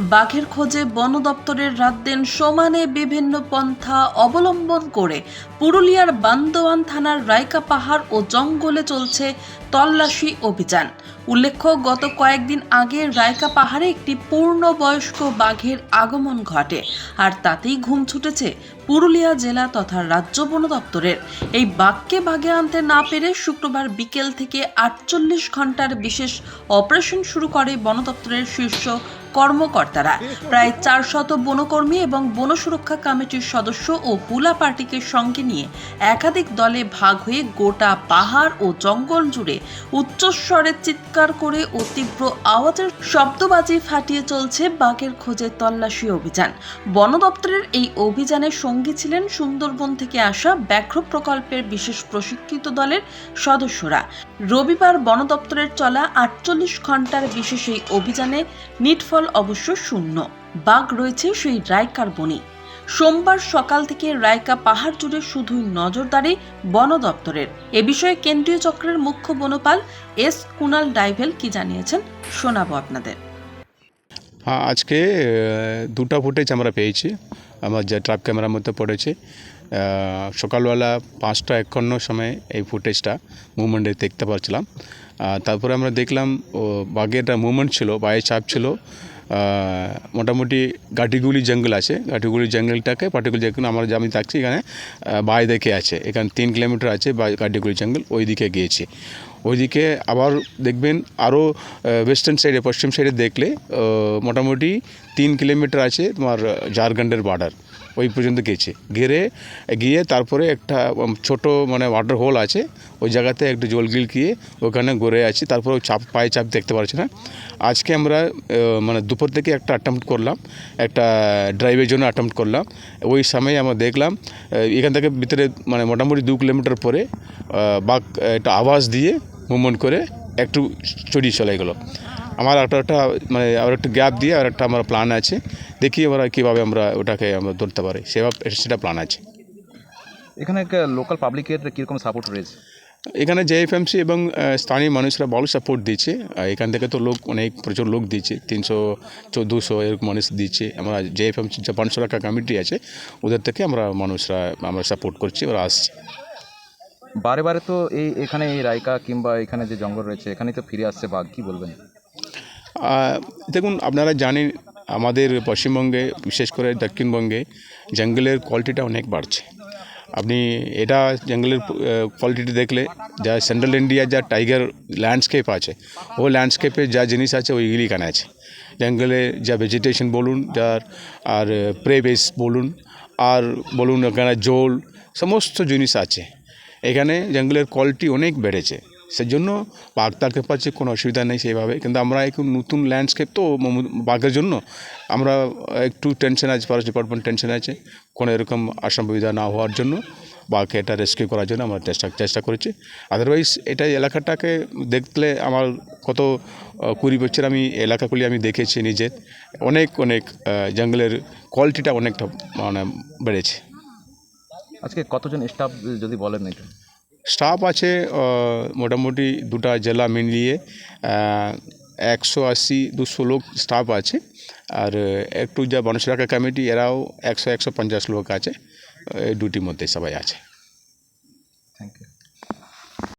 বাঘের খোঁজে বন দপ্তরের রাত দিন সমানে বিভিন্ন পন্থা অবলম্বন করে পুরুলিয়ার বান্দোয়ান থানার রাইকা পাহাড় ও জঙ্গলে চলছে তল্লাশি অভিযান। উল্লেখ্য, গত কয়েকদিন আগে রায়কা পাহাড়ে একটি পূর্ণবয়স্ক বাঘের আগমন ঘটে আর তাতেই ঘুম ছুটেছে পুরুলিয়া জেলা তথা রাজ্য বন দপ্তরের। এই বাঘকে বাঘে আনতে না পেরে শুক্রবার বিকেল থেকে আটচল্লিশ ঘণ্টার বিশেষ অপারেশন শুরু করে বন দপ্তরের শীর্ষ কর্মকর্তারা। প্রায় চারশত বনকর্মী এবং বন সুরক্ষা কমিটির সদস্য ও হুলা পার্টিকে সঙ্গে নিয়ে একাধিক দলে ভাগ হয়ে গোটা পাহাড় ও জঙ্গল জুড়ে উচ্চস্বরে চিৎকার করে ও তীব্র আওয়াজের শব্দবাজি ফাটিয়ে চলছে বাঘের খোঁজে তল্লাশি অভিযান। বন দপ্তরের এই অভিযানে সঙ্গী ছিলেন সুন্দরবন থেকে আসা ব্যাঘ্র প্রকল্পের বিশেষ প্রশিক্ষিত দলের সদস্যরা। রবিবার বন দপ্তরের চলা আটচল্লিশ ঘণ্টার বিশেষ এই অভিযানে নিটফল অবশ্য শূন্য। বাঘ রয়েছে সেই রায়কার বনে। সোমবার সকাল থেকে রায়কা পাহাড় জুড়ে শুধুই নজরদারি বন দপ্তরের। এ বিষয়ে কেন্দ্রীয় চক্রের মুখ্য বনপাল এস কুনাল ডাইভেল কি জানিয়েছেন শোনাবো আপনাদের। হ্যাঁ আজকে দুটা ফুটেজ আমরা পেয়েছি। আমার যে ট্র্যাপ ক্যামেরার মধ্যে পড়েছে। সকালবেলা পাঁচটা একান্ন সময় এই ফুটেজটা মুভমেন্টে দেখতে পাচ্ছিলাম। তারপরে আমরা দেখলাম, ও, বাঘের মুভমেন্ট ছিল বায়ে চাপ ছিল। মোটামুটি গাটিগুলি জঙ্গল আছে। গাটিগুলি জঙ্গলটাকে পার্টিকুলার জঙ্গল আমরা আমি থাকছি এখানে বাই দেখে আছে। এখানে তিন কিলোমিটার আছে গাটিগুলি জঙ্গল ওই দিকে গিয়েছি। ওইদিকে আবার দেখবেন আরও ওয়েস্টার্ন সাইডে পশ্চিম সাইডে দেখলে মোটামুটি তিন কিলোমিটার আছে তোমার ঝাড়খণ্ডের বর্ডার ওই পর্যন্ত গেছে। ঘেরে গিয়ে তারপরে একটা ছোট মানে ওয়াটার হোল আছে, ওই জায়গাতে একটু জলগিল গিয়ে ওখানে গড়ে আছি। তারপর চাপ, পায়ে চাপ দেখতে পাচ্ছি না। আজকে আমরা মানে দুপুর থেকে একটা অ্যাটেম্প্ট করলাম, একটা ড্রাইভের জন্য অ্যাটেম্প্ট করলাম। ওই সময় আমরা দেখলাম এখান থেকে ভিতরে মানে মোটামুটি দু কিলোমিটার পরে বাঘ একটা আওয়াজ দিয়ে মুভমেন্ট করে একটু চড়িয়ে চলে গেলো। আমার একটা একটা মানে আর একটা গ্যাপ দিয়ে আর একটা আমার প্ল্যান আছে। দেখি আমরা কীভাবে আমরা ওটাকে আমরা ধরতে পারি। সেভাবে সেটা প্ল্যান আছে। এখানে লোকাল পাবলিকের কীরকম সাপোর্ট রয়েছে? এখানে জেএফএমসি এবং স্থানীয় মানুষরা ভালো সাপোর্ট দিচ্ছে। এখান থেকে তো লোক অনেক প্রচুর লোক দিচ্ছে। তিনশো চোদ্দোশো এরকম মানুষ দিচ্ছে। আমরা জেএফএমসি যে পাঁচশো টাকা কমিটি আছে ওদের থেকে আমরা মানুষরা আমরা সাপোর্ট করছি ওরা আসছে। বারে বারে তো এই এখানে এই রায়কা কিংবা এখানে যে জঙ্গল রয়েছে এখানেই তো ফিরে আসছে বাঘ কী বলবেন? দেখুন, আপনারা জানেন, আমাদের পশ্চিমবঙ্গে, বিশেষ করে দক্ষিণবঙ্গে, জঙ্গলের কোয়ালিটিটা অনেক বাড়ছে। আপনি, এটা জঙ্গলের কোয়ালিটি দেখলে, যা সেন্ট্রাল ইন্ডিয়া যা টাইগার ল্যান্ডস্কেপ আছে, ও ল্যান্ডস্কেপে যা জিনিস আছে ওইগুলি এখানে আছে। জঙ্গলে যা ভেজিটেশন বলুন, যার, আর প্রে বেস বলুন, আর বলুন, এখানে জল, সমস্ত জিনিস আছে। এখানে জঙ্গলের কোয়ালিটি অনেক বেড়েছে। সেজন্য বাঘ থাকতে পারছে কোনো অসুবিধা নেই সেইভাবে। কিন্তু আমরা একটু নতুন ল্যান্ডস্কেপ তো বাঘের জন্য আমরা একটু টেনশন আছে ফরেস্ট ডিপার্টমেন্ট টেনশন আছে, কোনো এরকম অসুবিধা না হওয়ার জন্য বাঘকে এটা রেস্কিউ করার জন্য আমরা চেষ্টা চেষ্টা করেছি। আদারওয়াইজ এটা এলাকাটাকে দেখলে আমার কত কুড়ি বছর আমি এলাকাগুলি আমি দেখেছি নিজের। অনেক অনেক জঙ্গলের কোয়ালিটিটা অনেকটা মানে বেড়েছে। আজকে কতজন স্টাফ যদি বলেন একটু স্টাফ আছে মোটামুটি দুটা জেলা মিলিয়ে একশো আশি, দুশো লোক স্টাফ আছে। আর একটু যা বনশলাকা কমিটি, এরাও একশো একশো পঞ্চাশ লোক আছে। দুটির মধ্যে সবাই আছে। Thank you